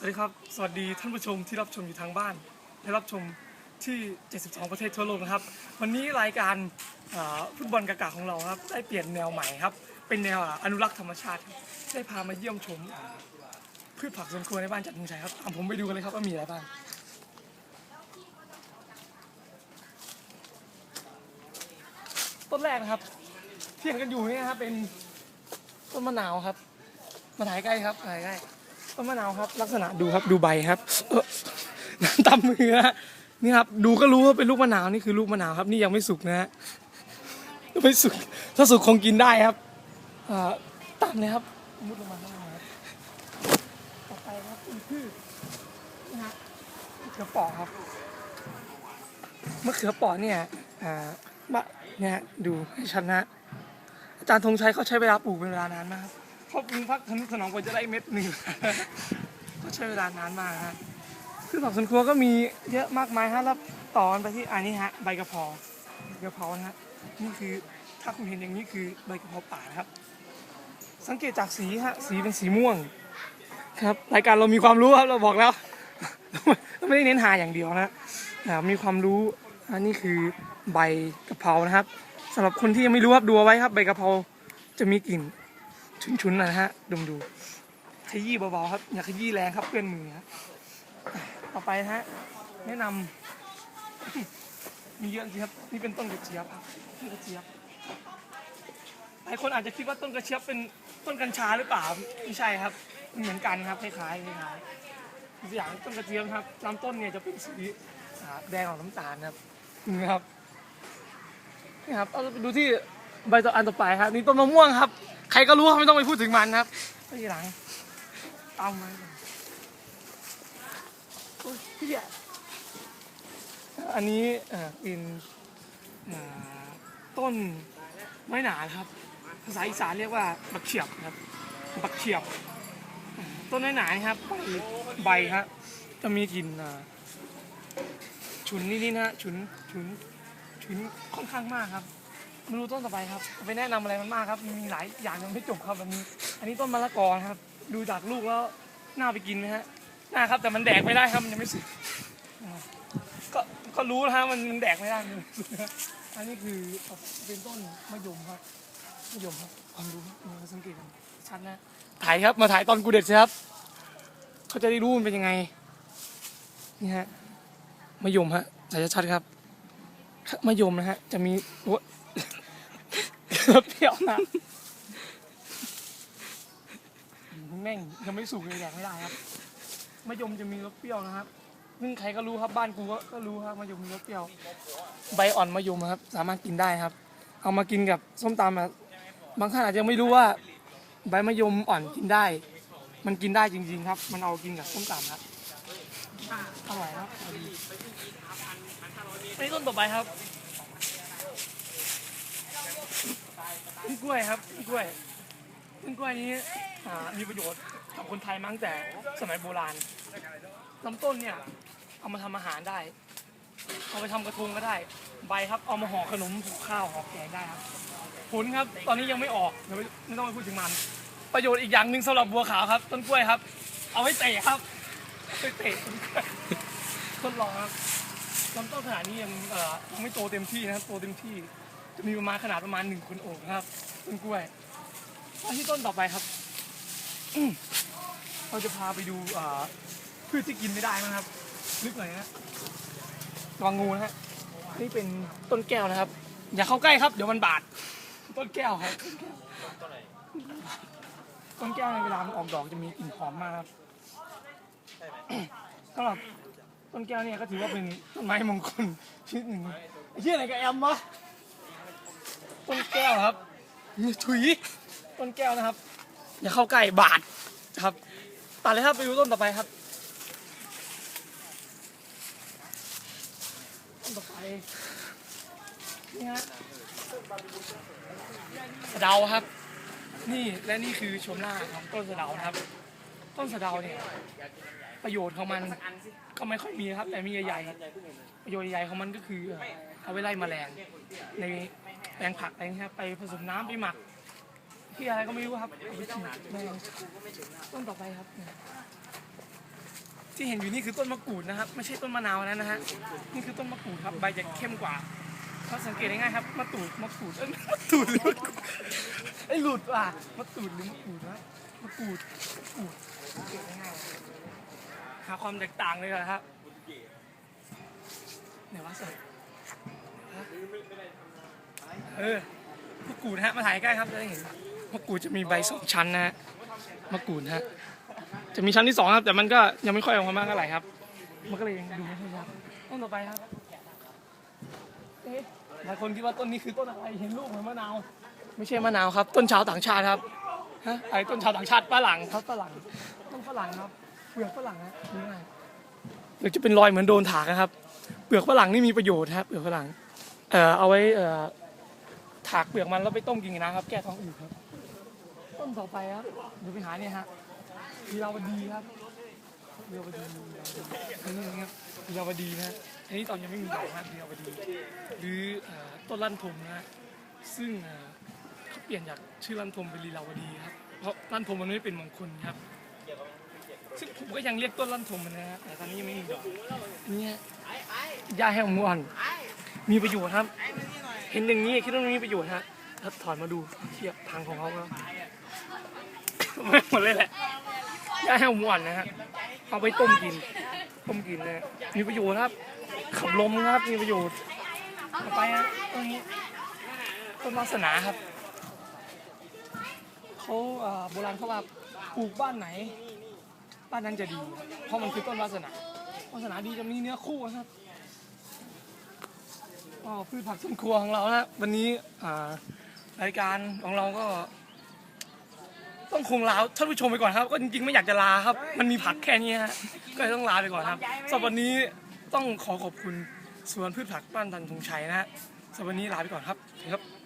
สวัสดีครับ สวัสดีท่านผู้ชมที่รับชมอยู่ทางบ้าน และรับชมที่ 72 ประเทศทั่วโลกนะครับ วันนี้รายการอ่าฟุตบอลกากาของเราครับ ได้เปลี่ยนแนวใหม่ครับ เป็นแนวอนุรักษ์ธรรมชาติครับได้พามาเยี่ยมชมอ่าพืชผักสวนครัวในบ้านจัดทงชัยครับตามผมไปดูกันเลยครับว่ามีอะไรบ้าง ต้นแรกนะครับ ที่เห็นกันอยู่เนี่ยนะครับเป็นต้นมะนาวครับ มาถ่ายใกล้ครับถ่ายใกล้ ต้นมะนาวครับ ลักษณะดูครับดูใบครับน้ำตำมือนะนี่ครับดูก็รู้ว่าเป็นลูกมะนาวนี่คือลูกมะนาวครับ นี่ยังไม่สุกนะฮะยังไม่สุกถ้าสุกคงกินได้ครับตามเลยครับมุดลงมาข้ครับต่อไปครับเป็นพืชนะฮะมะเขือปอครับมะเขือปอเนี่ยอ่ามะเนี่ยดูให้ชัดนะอาจารย์ธงชัยเขาใช้เวลาปลูกเป็นเวลานานมากครับ พราะปรุงพักทนุถนอมกว่าจะได้เม็ดหนึ่งก็ใช้เวลานานมากฮะพืชผักสวนครัวก็มีเยอะมากมายฮะแล้วต่อกันไปที่อันนี้ฮะใบกะเพราใบกะเพรานะฮะนี่คือถ้าคุณเห็นอย่างนี้คือใบกะเพราป่านะครับ สังเกตจากสีฮะสีเป็นสีม่วง ครับรายการเรามีความรู้ครับเราบอกแล้วเราไม่ได้เน้นหาอย่างเดียวนะอ่ามีความรู้อันนี้คือใบกะเพรานะครับสำหรับคนที่ยังไม่รู้ครับดูเอาไว้ครับ ใบกะเพราจะมีกลิ่น ชุนๆนะฮะดมดูขยี้เบาๆครับอย่าขยี้แรงครับเพื่อนมือครับต่อไปนะฮะแนะนำมีเยอะจริงครับนี่เป็นต้นกระเจี๊ยบครับต้นกระเจี๊ยบหลายคนอาจจะคิดว่าต้นกระเจี๊ยบเป็นต้นกัญชาหรือเปล่าไม่ใช่ครับมันเหมือนกันครับคล้ายๆคล้ายๆตัวอย่างต้นกระเจี๊ยบครับลำต้นเนี่ยจะเป็นสีแดงออกน้ำตาลครับนี่ครับนี่ครับเอาไปดูที่ใบต่ออันต่อไปครับนี่ต้นมะม่วงครับ รก็รู้ครับไม่ต้องไปพูดถึงมันครับไปทีหลังเอามาอันนี้เอ่อเป็นต้นไม้หนาครับ ภาษาอีสานเรียกว่าบักเฉียบครับบักเฉียบ ต้นไม้หนาครับใบใบครับจะมีกลิ่นฉุนนิดๆนะฮะฉุนฉุนฉุนค่อนข้างมากครับ มาดูต้นต่อไปครับไปแนะนำอะไรมันมากครับมีหลายอย่างยังไม่จบครับมันมีอันนี้ต้นมะละกอนะครับ ดูจากลูกแล้วน่าไปกินไหมฮะน่าครับแต่มันแดกไม่ได้ครับมันยังไม่สุกก็ก็รู้นะฮะมันมันแดกไม่ได้มันยังไม่สุกนะอันนี้คือเป็นต้นมะยมครับมะยมครับความรู้มาสังเกตกันชัดนะถ่ายครับมาถ่ายตอนกูเด็ดสิครับเขาจะได้รู้มันเป็นยังไงนี่ฮะมะยมฮะถ่ายชัดๆครับมะยมนะฮะจะมีโอ้ เปรี้ยวนะแม่งยังไม่สุกเลยแดกไม่ได้ครับมะยมจะมีรสเปรี้ยวนะครับซึ่งใครก็รู้ครับบ้านกูก็ก็รู้ครับมะยมมีรสเปรี้ยว ใบอ่อนมะยมครับ สามารถกินได้ครับ เอามากินกับส้มตำอะบางท่านอาจจะไม่รู้ว่า ใบมะยมอ่อนกินได้ มันกินได้จริง ๆ ครับ มันเอากินกับส้มตำครับอร่อยครับอร่อยดีอันนี้ต้นต่อไปครับ ต้นกล้วยครับต้นกล้วยต้นกล้วยนี้อ่ามีประโยชน์กับคนไทยมาตั้งแต่สมัยโบราณลำต้นเนี่ยเอามาทำอาหารได้ เอาไปทำกระทงก็ได้ ใบครับเอามาห่อขนมห่อข้าวห่อแกงได้ครับผลครับตอนนี้ยังไม่ออกเดี๋ยวไม่ไม่ต้องไปพูดถึงมัน ประโยชน์อีกอย่างหนึ่งสำหรับบัวขาวครับ ต้นกล้วยครับ เอาไว้เตะครับไปเตะต้นกล้วยทดลองครับลำต้นขนาดนี้ยังเอ่อยังไม่โตเต็มที่นะครับโตเต็มที่ จะมีประมาณขนาดประมาณหนึ่งคนโอบนะครับต้นกล้วยมาที่ต้นต่อไปครับ เราจะพาไปดูพืชที่กินไม่ได้นะครับนึกหน่อยนะระวังงูนะฮะนี่เป็นต้นแก้วนะครับ อย่าเข้าใกล้ครับ เดี๋ยวมันบาด ต้นแก้วครับ ต้นแก้วในเวลามันออกดอกจะมีกลิ่นหอมมากครับสำหรับต้นแก้วเนี่ยก็ถือว่าเป็นต้นไม้มงคลชนิดหนึ่งไอ้เหี้ยอะไรกับแอมวะ ต้นแก้วครับถุยต้นแก้วนะครับ อย่าเข้าใกล้บาดครับ ตัดเลยครับไปดูต้นต่อไปครับ ต้นต่อไปนี่ฮะสะเดาครับ นี่และนี่คือชมหน้าของต้นสะเดานะครับ ต้นสะเดาเนี่ยประโยชน์ของมันก็ไม่ค่อยมีครับ แต่มีใหญ่ๆประโยชน์ใหญ่ๆของมันก็คือเอ่อเอาไว้ไล่แมลงใน แปลงผักอะไรเงี้ยครับไปผสมน้ำไปหมักที่อะไรก็ไม่รู้ครับเอาไปฉีดแมลงต้นต่อไปครับ ที่เห็นอยู่นี่คือต้นมะกรูดนะครับ ไม่ใช่ต้นมะนาวนะนะฮะนี่คือต้นมะกรูดครับใบจะเข้มกว่าเขาสังเกตง่ายๆครับมะกรูดมะกรูดเอ้ยมะกรูดหรือมะกรูดไอ้ยหลุดว่ะมะกรูดหรือมะกรูดนะมะกรูดมะกรูดสังเกตง่ายๆหาความแตกต่างเลยครับไหนวะเสิร์ เออมะกรูดฮะมาถ่ายใกล้ครับจะได้เห็นมะกรูดจะมีใบสองชั้นนะฮะมะกรูดฮะจะมีชั้นที่สองครับ แต่มันก็ยังไม่ค่อยออกมามากเท่าไหร่ครับ มันก็เลยยังดูไม่ค่อยชัดต้นต่อไปครับเอ๊ะหลายคนคิดว่าต้นนี้คือต้นอะไรเห็นลูกเหมือนมะนาวไม่ใช่มะนาวครับ ต้นชาวต่างชาติครับฮะไอ้ต้นชาวต่างชาติฝรั่งครับฝรั่งต้นฝรั่งครับเปลือกฝรั่งฮะดูง่ายเปลือกจะเป็นรอยเหมือนโดนถากนะครับ เปลือกฝรั่งนี่มีประโยชน์ครับเปลือกฝรั่งเอ่อเอาไว้เอ่อ ถากเปลือกมันแล้วไปต้มกินกับน้ำครับ แก้ท้องอืดครับ ต้นต่อไปครับเดี๋ยวไปหาเนี่ยฮะลีลาวดีครับลีลาวดีอันนี้นะครับลีลาวดีนะอันนี้ตอนยังไม่มีดอกนะลีลาวดี หรือต้นลั่นทมนะซึ่งเขาเปลี่ยนจากชื่อลั่นทมเป็นลีลาวดีครับ เพราะลั่นทมมันไม่เป็นมงคลครับ ซึ่งผมก็ยังเรียกต้นลั่นทมนะฮะแต่ตอนนี้ยังไม่มีดอก เนี่ยหญ้าแห้งมูอ่อนมีประโยชน์ครับ เห็นอย่างนี้คิดว่ามันมีประโยชน์ฮะถ้าถอนมาดูเทียบทางของเขาก็ไม่หมดเลยแหละย่าแห้วหวานนะฮะเอาไปต้มกิน ต้มกินนะฮะมีประโยชน์ครับ ขับลมครับมีประโยชน์ต่อไปฮะต้นนี้ต้นวาสนาครับเขาอ่าโบราณเขาว่าปลูกบ้านไหน บ้านนั้นจะดี เพราะมันคือต้นวาสนาวาสนาดีจะมีเนื้อคู่นะครับ อ๋อพืชผักสวนครัวของเรานะวันนี้อ่ารายการของเราก็ ต้องคงลาท่านผู้ชมไปก่อนครับ ก็จริงๆไม่อยากจะลาครับ มันมีผักแค่นี้ฮะก็เลยต้องลาไปก่อนครับสำหรับวันนี้ต้องขอขอบคุณสวนพืชผักบ้านทันธงชัยนะฮะสำหรับวันนี้ลาไปก่อนครับสวัสดีครับ